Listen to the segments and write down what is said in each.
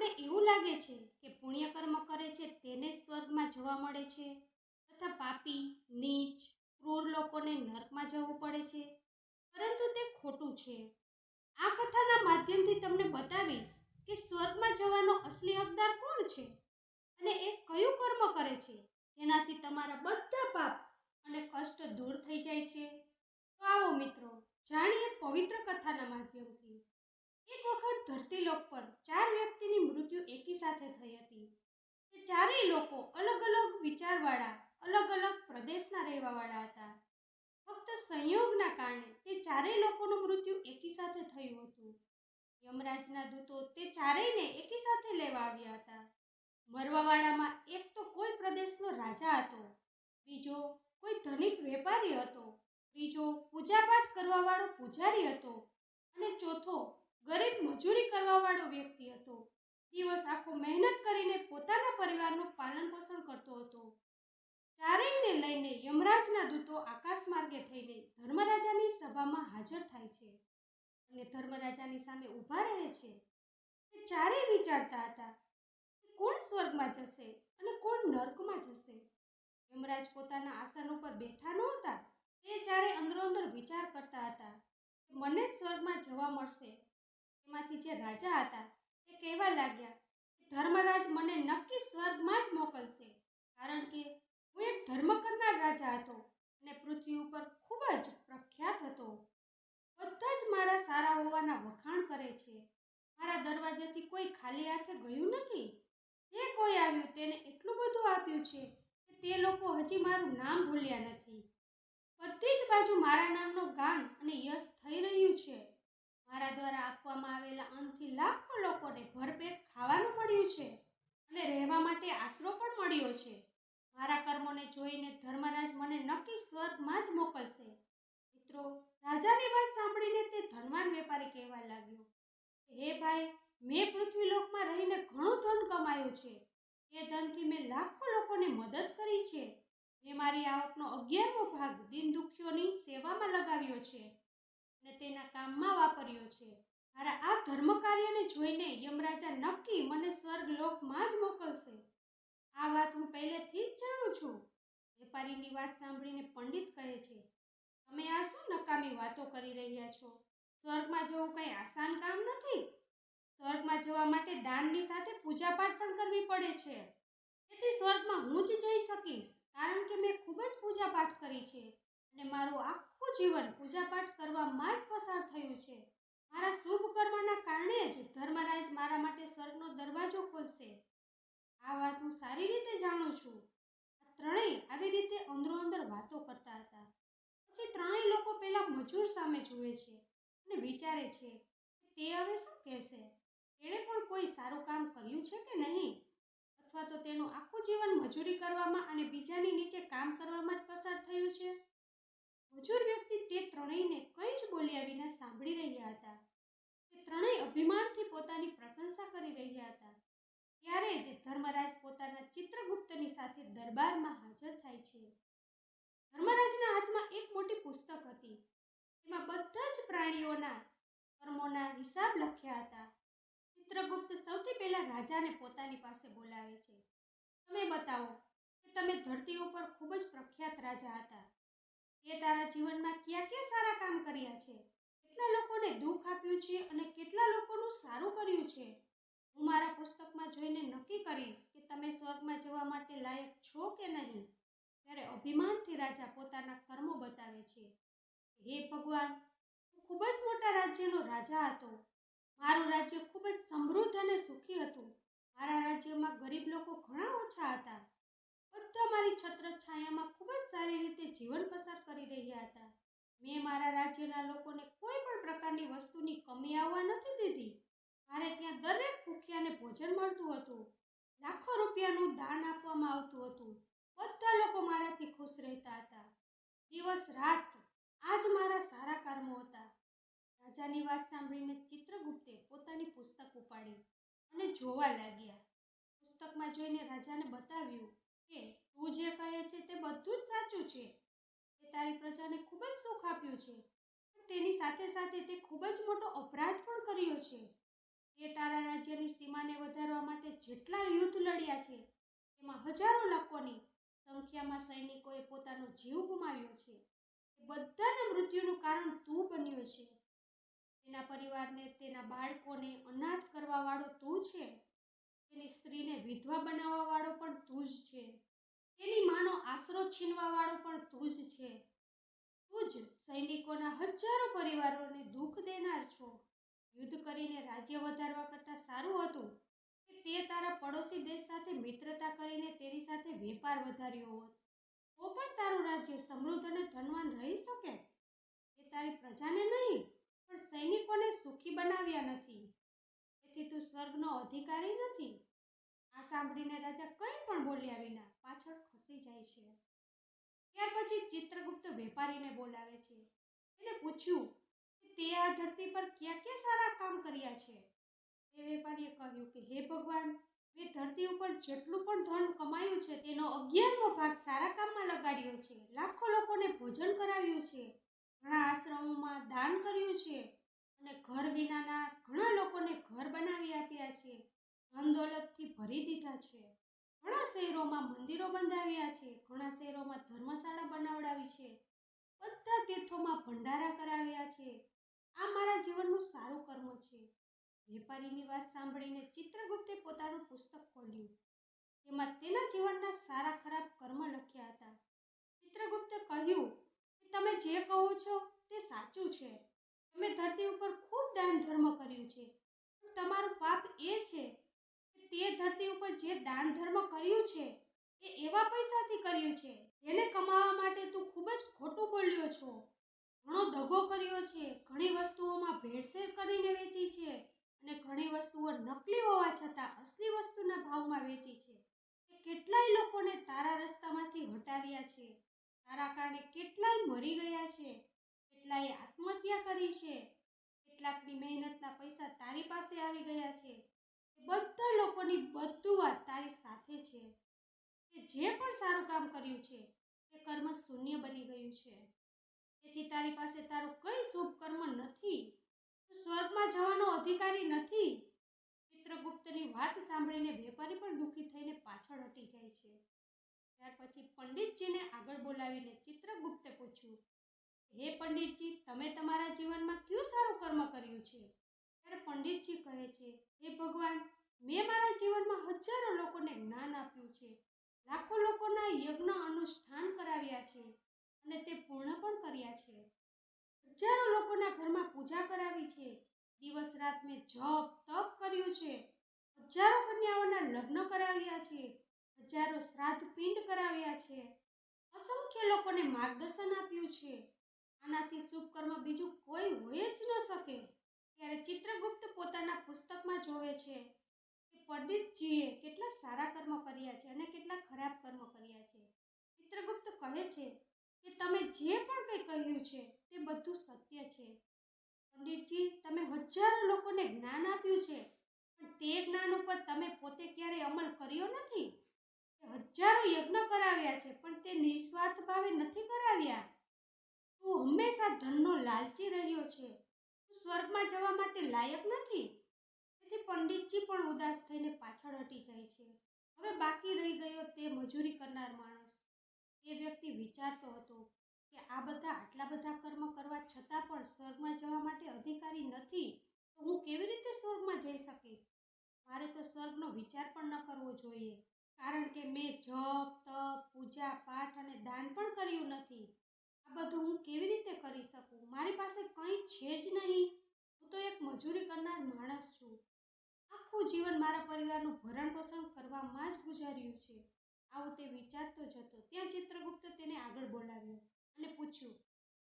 આપણે એવું લાગે છે કે પુણ્યકર્મ કરે છે તેને સ્વર્ગમાં જવા મળે છે તથા પાપી, નીચ, ક્રૂર લોકોને નર્કમાં જવું પડે છે. પરંતુ તે ખોટું છે. આ કથાના માધ્યમથી તમને બતાવીશ કે સ્વર્ગમાં જવાનો અસલી હકદાર કોણ છે અને એ કયું કર્મ કરે છે. જેનાથી તમારા બધા પાપ અને કષ્ટ દૂર થઈ જાય છે. તો આવો મિત્રો, જાણીએ પવિત્ર કથાના માધ્યમથી. એક વખત ધરતીલોક પર ચાર વ્યક્તિની મૃત્યુ એકી સાથે થઈ હતી. તે ચારેય લોકો અલગ અલગ વિચારવાળા, અલગ અલગ પ્રદેશના રહેવાવાળા હતા. ફક્ત સંયોગના કારણે તે ચારેય લોકોનું મૃત્યુ એકી સાથે થયું હતું. યમરાજના દૂતો તે ચારેયને એકી સાથે લેવા આવ્યા હતા. મરવાવાળામાં એક તો કોઈ પ્રદેશનો રાજા હતો, બીજો કોઈ ધનિક વેપારી હતો, ત્રીજો પૂજાપાઠ કરવાવાળો પૂજારી હતો અને ચોથો ગરીબ મજૂરી કરવાવાળો વ્યક્તિ હતો. દિવસ આખો મહેનત કરીને પોતાના પરિવારનું પાલન પોષણ કરતો હતો. ચારેયને લઈને યમરાજના દૂતો આકાશ માર્ગે થઈને ધર્મરાજાની સભામાં હાજર થાય છે અને ધર્મરાજાની સામે ઊભા રહે છે. તે ચારેય વિચારતા હતા કોણ સ્વર્ગમાં જશે અને કોણ નર્કમાં જશે? યમરાજ પોતાના આસન ઉપર બેઠા નહોતા. તે ચારે અંદરો અંદર વિચાર કરતા હતા મને સ્વર્ગમાં જવા મળશે તેમાંથી જે રાજા હતા તે કહેવા લાગ્યા ધર્મરાજ મને નક્કી સ્વર્ગમાં જ મોકલશે. કારણ કે હું એક ધર્મ કરનાર રાજા હતો અને પૃથ્વી ઉપર ખૂબ જ પ્રખ્યાત હતો. બધા જ મારા સારા હોવાના વખાણ કરે છે. મારા દરવાજેથી કોઈ ખાલી હાથે ગયું નથી? જે કોઈ આવ્યું તેને એટલું બધું આપ્યું છે કે તે લોકો હજી મારું નામ ભૂલ્યા નથી. બધી જ બાજુ મારા નામનું ગાન અને યશ થઈ રહ્યું છે. મારા દ્વારા આપવામાં આવેલા અન્નથી લાખો લોકોને ભરપેટ ખાવાનું મળ્યું છે અને રહેવા માટે આશરો પણ મળ્યો છે. મારા કર્મોને જોઈને ધર્મરાજ મને નક્કી સ્વર્ગમાં જ મોકલશે. મિત્રો, રાજાની વાત સાંભળીને તે ધનવાન વેપારી કહેવા લાગ્યો હે ભાઈ, મેં પૃથ્વીલોકમાં રહીને ઘણું ધન કમાયું છે. એ ધનથી મેં લાખો લોકોને મદદ કરી છે. મેં મારી આવકનો અગિયારમો ભાગ દિન દુખીઓની સેવામાં લગાવ્યો છે. અને તેના કામમાં વાપર્યો છે. મારા આ ધર્મ કાર્યને જોઈને યમરાજા નક્કી મને સ્વર્ગ લોકમાં જ મોકલશે. આ વાત હું પહેલેથી જ જાણું છું. વેપારીની વાત સાંભળીને પંડિત કહે છે, તમે આ શું નકામી વાતો કરી રહ્યા છો? સ્વર્ગમાં જવું કંઈ આસાન કામ નથી? સ્વર્ગમાં જવા માટે દાનની સાથે પૂજાપાઠ પણ કરવી પડે છે. તેથી સ્વર્ગમાં હું જ જઈ શકીશ, કારણ કે મેં ખૂબ જ પૂજાપાઠ કરી છે. અને મારું આખું જીવન પૂજાપાઠ કરવામાં જ પસાર થયું છે. મારા શુભ કર્મના કારણે જ ધર્મરાજ મારા માટે સ્વર્ગનો દરવાજો ખોલશે. આ વાત હું સારી રીતે જાણું છું. ત્રણેય આવી રીતે અંદરો અંદર વાતો કરતા હતા. પછી ત્રણેય લોકો પહેલાં મજૂર સામે જુએ છે અને વિચારે છે તે હવે શું કહેશે? તેણે પણ કોઈ સારું કામ કર્યું છે કે નહીં? અથવા તો તેનું આખું જીવન મજૂરી કરવામાં અને બીજાની નીચે કામ કરવામાં જ પસાર થયું છે? મજૂર વ્યક્તિ તે ત્રણેયને કંઈ જ બોલ્યા વિના સાંભળી રહ્યા હતા. તે ત્રણેય અભિમાનથી પોતાની પ્રશંસા કરી રહ્યા હતા. ત્યારે જ ધર્મરાજ પોતાના ચિત્રગુપ્તની સાથે દરબારમાં હાજર થાય છે. ધર્મરાજના હાથમાં એક મોટી પુસ્તક હતી. તેમાં બધા જ પ્રાણીઓના કર્મોના હિસાબ લખ્યા હતા. ચિત્રગુપ્ત સૌથી પહેલા રાજાને પોતાની પાસે બોલાવે છે. તમે બતાવો કે તમે ધરતી ઉપર ખૂબ જ પ્રખ્યાત રાજા હતા. તે તારા જીવનમાં કયા કયા સારા કામ કર્યા છે? કેટલા લોકોને દુઃખ આપ્યું છે અને કેટલા લોકોનું સારું કર્યું છે? હું મારા પુસ્તકમાં જોઈને નક્કી કરીશ કે તમે સ્વર્ગમાં જવા માટે લાયક છો કે નહીં? ત્યારે અભિમાનથી રાજા પોતાના કર્મો બતાવે છે. હે ભગવાન, હું ખૂબ જ મોટા રાજ્યનો રાજા હતો. મારું રાજ્ય ખૂબ જ સમૃદ્ધ અને સુખી હતું. મારા રાજ્યમાં ગરીબ લોકો ઘણા ઓછા હતા. બધા મારી છત્રછાયામાં ખૂબ જ સારી રીતે જીવન પસાર કરી રહ્યા હતા. મેં મારા રાજ્યના લોકોને કોઈ પણ પ્રકારની વસ્તુની કમી આવવા નથી દીધી. મારે ત્યાં દરેક ભૂખ્યાને ભોજન મળતું હતું. લાખો રૂપિયાનું દાન આપવામાં આવતું હતું. બધા લોકો મારાથી ખુશ રહેતા હતા. દિવસ રાત આ જ મારા સારા કર્મો હતા. રાજાની વાત સાંભળીને ચિત્રગુપ્તે પોતાની પુસ્તક ઉપાડી અને જોવા લાગ્યા. પુસ્તકમાં જોઈને રાજાને બતાવ્યું કે તું જે કહે છે તે બધું જ સાચું છે. તે તારી પ્રજાને ખૂબ જ સુખ આપ્યું છે. પણ તેની સાથે સાથે તે ખૂબ જ મોટો અપરાધ પણ કર્યો છે. તે તારા રાજ્યની સીમાને વધારવા માટે જેટલા યુદ્ધ લડ્યા છે એમાં હજારો લોકોની સંખ્યામાં સૈનિકોએ પોતાનો જીવ ગુમાવ્યો છે. બધાના મૃત્યુનું કારણ તું બન્યો છે. તેના પરિવારને, તેના બાળકોને અનાથ કરવાવાળો તું છે. તેની સ્ત્રીને વિધવા બનાવવા વાળો પણ તું જ છે. તેની માનો આશરો છીનવા વાળો પણ તું જ છે. તું જ સૈનિકોના હજારો પરિવારોને દુઃખ દેનાર છો. યુદ્ધ કરીને રાજ્ય વધારવા કરતાં સારું હતું કે તે તારા પડોશી દેશ સાથે મિત્રતા કરીને તેની સાથે વેપાર વધાર્યો હોત. તો પણ તારું રાજ્ય સમૃદ્ધ અને ધનવાન રહી શકે? એ તારી પ્રજાને નહીં, પણ સૈનિકોને સુખી બનાવ્યા નથી. તેથી તું સ્વર્ગનો અધિકારી નથી? આ સાંભળીને રાજા કંઈ પણ બોલ્યા વિના પાછળ ખસી જાય છે. ત્યાર પછી ચિત્રગુપ્ત વેપારીને બોલાવે છે. એને પૂછ્યું કે તે આ ધરતી પર ક્યાં ક્યાં સારા કામ કર્યા છે? એ વેપારીએ કહ્યું કે, હે ભગવાન, મેં ધરતી ઉપર જેટલું પણ ધન કમાયું છે, તેનો અગિયારમો ભાગ સારા કામમાં લગાડ્યો છે. લાખો લોકોને ભોજન કરાવ્યું છે. ઘણા આશ્રમોમાં દાન કર્યું છે. અને ઘર વિનાના ઘણા લોકોને ઘર બનાવી આપ્યા છે. ધન દોલતથી ભરી દીધા છે. ઘણા શહેરોમાં મંદિરો બંધાવ્યા છે. ઘણા શહેરોમાં ધર્મશાળા બનાવડાવી છે. બધા તીર્થોમાં ભંડારા કરાવ્યા છે. આ મારા જીવનનું સારું કર્મ છે. વેપારીની વાત સાંભળીને ચિત્રગુપ્તે પોતાનું પુસ્તક ખોલ્યું. જેમાં તેના જીવનના સારા ખરાબ કર્મ લખ્યા હતા. ચિત્રગુપ્તે કહ્યું કે તમે જે કહો છો તે સાચું છે. તમે ધરતી ઉપર ખૂબ દાન ધર્મ કર્યું છે. તમારું પાપ એ છે કે તે ધરતી ઉપર જે દાન ધર્મ કર્યું છે, એ એવા પૈસાથી કર્યું છે, જેને કમાવા માટે તું ખૂબ જ ખોટું બોલ્યો છો. ઘણો દગો કર્યો છે, ઘણી વસ્તુઓમાં ભેળસેળ કરીને વેચી છે અને ઘણી વસ્તુઓ નકલી હોવા છતાં અસલી વસ્તુના ભાવમાં વેચી છે. કેટલાય લોકોને તારા રસ્તામાંથી હટાવ્યા છે. તારા કારણે કેટલાય મરી ગયા છે. કેટલાય આત્મહત્યા કરી છે. કેટલાકની મહેનતના પૈસા તારી પાસે આવી ગયા છે. બધા લોકોની બધું વાત તારી સાથે છે. કે જે પણ સારું કામ કર્યું છે તે કર્મ શૂન્ય બની ગયું છે. તેથી તારી પાસે તારું કઈ શુભ કર્મ નથી. તું સ્વર્ગમાં જવાનો અધિકારી નથી. ચિત્રગુપ્તની વાત સાંભળીને વેપારી પણ દુઃખી થઈને પાછળ હટી જાય છે. ત્યાર પછી પંડિતજીને આગળ બોલાવીને ચિત્રગુપ્તે પૂછ્યું હે પંડિતજી, તમે તમારા જીવનમાં કયું સારું કર્મ કર્યું છે? ત્યારે પંડિતજી કહે છે, હે ભગવાન, મેં મારા જીવનમાં હજારો લોકોને જ્ઞાન આપ્યું છે. લાખો લોકોના યજ્ઞ અનુષ્ઠાન કરાવ્યા છે અને તે પૂર્ણ પણ કર્યા છે. હજારો લોકોના ઘરમાં પૂજા કરાવી છે. દિવસ રાત મેં જપ, તપ કર્યું છે. હજારો કન્યાઓના લગ્ન કરાવ્યા છે. હજારો શ્રાદ્ધ પિંડ કરાવ્યા છે. અસંખ્ય લોકોને માર્ગદર્શન આપ્યું છે. આનાથી શુભ કર્મ બીજું કોઈ હોય જ ન શકે. ત્યારે ચિત્રગુપ્ત પોતાના પુસ્તકમાં જોવે છે કે પંડિતજીએ કેટલા સારા કર્મ કર્યા છે અને કેટલા ખરાબ કર્મ કર્યા છે. ચિત્રગુપ્ત કહે છે કે તમે જે પણ કંઈ કહ્યું છે તે બધું સત્ય છે. પંડિતજી, તમે હજારો લોકોને જ્ઞાન આપ્યું છે, પણ તે જ્ઞાન ઉપર તમે પોતે ક્યારેય અમલ કર્યો નથી? હજારો યજ્ઞ કરાવ્યા છે, પણ તે નિસ્વાર્થ ભાવે નથી કરાવ્યા. તું હંમેશા ધનનો લાલચી રહ્યો છે. તું સ્વર્ગમાં જવા માટે લાયક નથી? તેથી પંડિતજી પણ ઉદાસ થઈને પાછળ હટી જાય છે. હવે બાકી રહી ગયો તે મજૂરી કરનાર માણસ. તે વ્યક્તિ વિચારતો હતો કે આ બધા આટલા બધા કર્મ કરવા છતાં પણ સ્વર્ગમાં જવા માટે અધિકારી નથી, તો હું કેવી રીતે સ્વર્ગમાં જઈ શકીશ? મારે તો સ્વર્ગનો વિચાર પણ ન કરવો જોઈએ. કારણ કે મેં જપ, તપ, પૂજા, પાઠ અને દાન પણ કર્યું નથી આ બધું હું કેવી રીતે કરી શકું મારી પાસે કંઈ છે જ નહીં હું તો એક મજૂરી કરનાર માણસ છું. આખું જીવન મારા પરિવારનું ભરણ પોષણ કરવામાં જ ગુજાર્યું છે. આવું તે વિચારતો જતો. ત્યાં ચિત્રગુપ્ત તેને આગળ બોલાવ્યો અને પૂછ્યું,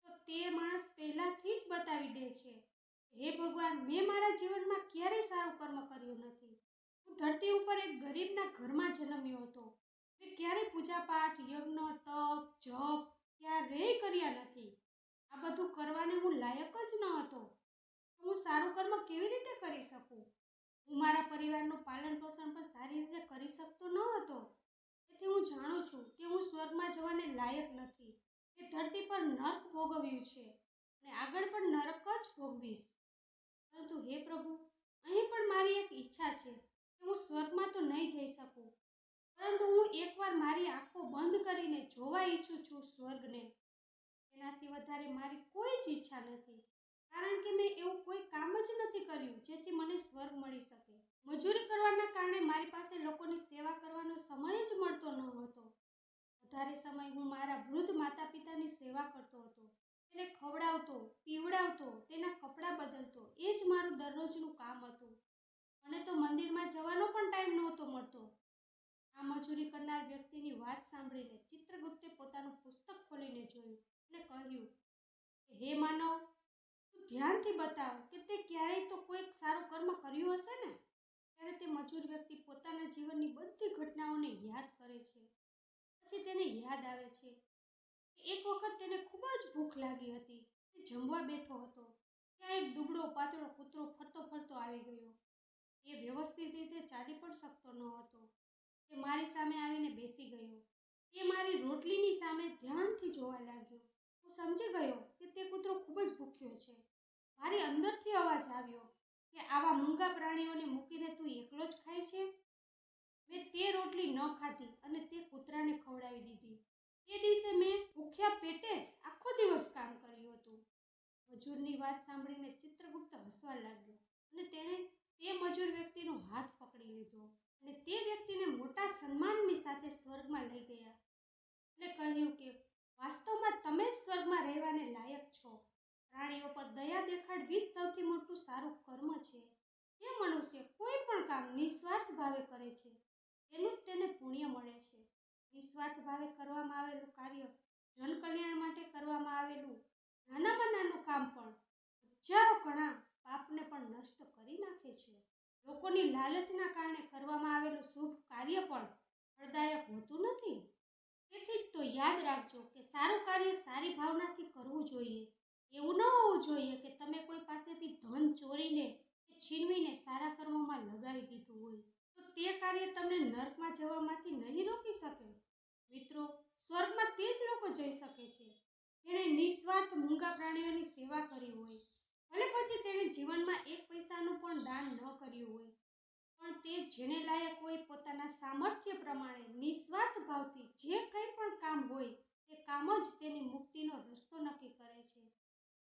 તો તે માણસ પહેલાથી જ બતાવી દે છે. હે ભગવાન, મેં મારા જીવનમાં ક્યારેય સારું કર્મ કર્યું નથી. હું ધરતી ઉપર એક ગરીબના ઘરમાં જન્મ્યો હતો. મેં ક્યારેય પૂજા પાઠ યજ્ઞ, તપ, જપ ક્યારેય કર્યા નથી. આ બધું કરવાને હું લાયક જ ન હતો. હું સારું કર્મ કેવી રીતે કરી શકું? હું મારા પરિવારનું પાલન પોષણ પણ સારી રીતે કરી શકતો ન હતો તેથી હું જાણું છું કે હું સ્વર્ગમાં જવાને લાયક નથી. કે ધરતી પર નર્ક ભોગવ્યું છે અને આગળ પણ નરક જ ભોગવીશ. પરંતુ હે પ્રભુ, અહીં પણ મારી એક ઈચ્છા છે કે હું સ્વર્ગમાં તો નહીં જઈ શકું. પરંતુ હું એકવાર મારી આંખો બંધ કરીને જોવા ઈચ્છું છું સ્વર્ગને. એનાથી વધારે મારી કોઈ જ ઈચ્છા નથી. કારણ કે મેં એવું કોઈ કામ જ નથી કર્યું જેથી મને સ્વર્ગ મળી શકે. મજૂરી કરવાના કારણે મારી પાસે લોકોની સેવા કરવાનો સમય જ મળતો ન હતો વધારે સમય હું મારા વૃદ્ધ માતા પિતાની સેવા કરતો હતો. તેને ખવડાવતો, પીવડાવતો, તેના કપડાં બદલતો, એ જ મારું દરરોજનું કામ હતું. મને તો મંદિરમાં જવાનો પણ ટાઈમ નહોતો મળતો. આ મજૂરી કરનાર વ્યક્તિની વાત સાંભળીને ચિત્રગુપ્તે પોતાનું પુસ્તક ખોલીને જોયું અને કહ્યું હે માનવ ધ્યાનથી બતાવ કે તે ક્યારેય તો કોઈક સારું કર્મ કર્યું હશે ને? ત્યારે તે મજૂર વ્યક્તિ પોતાના જીવનની બધી ઘટનાઓને યાદ કરે છે. પછી તેને યાદ આવે છે એક વખત તેને ખૂબ જ ભૂખ લાગી હતી. તે જમવા બેઠો હતો. ત્યાં એક દુબળો પાતળો કૂતરો ફરતો ફરતો આવી ગયો. એ વ્યવસ્થિત રીતે ચાલી પણ શકતો ન હતો. તે મારી સામે આવીને બેસી ગયો. એ મારી રોટલીની સામે ધ્યાનથી જોવા લાગ્યો. હું સમજી ગયો કે તે કૂતરો ખૂબ જ ભૂખ્યો છે. મારી અંદરથી અવાજ આવ્યો કે આવા મૂંગા પ્રાણીઓને મૂકીને તું એકલો જ ખાય છે? મેં તે રોટલી ન ખાધી અને તે કૂતરાને ખવડાવી દીધી. તે દિવસે મેં ભૂખ્યા પેટે જ આખો દિવસ કામ કર્યું હતું. મજૂરની વાત સાંભળીને ચિત્રગુપ્ત હસવા લાગ્યો અને તેણે તે મજૂર વ્યક્તિનો હાથ પકડી લીધો અને તે વ્યક્તિને મોટા સન્માનની સાથે સ્વર્ગમાં લઈ ગયા અને કહ્યું કે, વાસ્તવમાં તમે જ સ્વર્ગમાં રહેવાને લાયક છો. પ્રાણીઓ પર દયા દેખાડવી જ સૌથી મોટું સારું કર્મ છે. જે મનુષ્ય કોઈ પણ કામ નિસ્વાર્થ ભાવે કરે છે, તેનું જ તેને પુણ્ય મળે છે. નિસ્વાર્થ ભાવે કરવામાં આવેલું કાર્ય જનકલ્યાણ માટે કરવામાં આવેલું નાનામાં નાનું કામ પણ હજારો ઘણા પાપને પણ નષ્ટ કરી નાખે છે. લોકોની લાલચના કારણે કરવામાં આવેલું શુભ કાર્ય પણ ફળદાયક હોતું નથી. તેથી જ તો યાદ રાખજો કે સારું કાર્ય સારી ભાવનાથી કરવું જોઈએ. એવું ન હોવું જોઈએ કે તમે કોઈ પાસેથી ધન ચોરીને કે છીનવીને સારા કર્મોમાં લગાવી દીધું હોય. તો તે કાર્ય તમને નર્કમાં જવામાંથી નહીં રોકી શકે? મિત્રો, સ્વર્ગમાં તે જ લોકો જઈ શકે છે. જેણે નિસ્વાર્થ મૂંગા પ્રાણીઓની સેવા કરી હોય. ભલે પછી તેણે જીવનમાં એક પૈસાનું પણ દાન ન કર્યું હોય. પણ તે જેને લાયક હોય પોતાના સામર્થ્ય પ્રમાણે નિસ્વાર્થ ભાવથી જે કંઈ પણ કામ હોય, તે કામ જ તેની મુક્તિનો રસ્તો નક્કી કરે છે.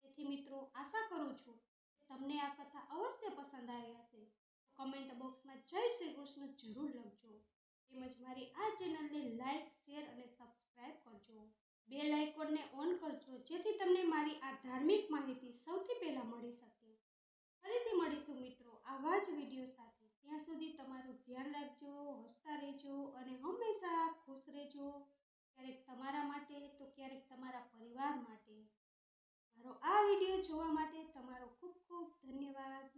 તેથી મિત્રો, આશા કરું છું કે તમને આ કથા અવશ્ય પસંદ આવી હશે. તો કમેન્ટ બોક્સમાં જય શ્રી કૃષ્ણ જરૂર લખજો. તેમજ મારી આ ચેનલને લાઇક શેર અને સબસ્ક્રાઈબ કરજો. બેલ આઇકોનને ઓન કરજો, જેથી તમને મારી આ ધાર્મિક માહિતી સૌથી પહેલાં મળી શકે. ફરીથી મળીશું મિત્રો આવા જ વીડિયો સાથે. ત્યાં સુધી તમારું ધ્યાન રાખજો, હસતા રહેજો અને હંમેશા ખુશ રહેજો. ક્યારેક તમારા માટે, તો ક્યારેક તમારા પરિવાર માટે. મારો આ વીડિયો જોવા માટે તમારો ખૂબ ખૂબ ધન્યવાદ.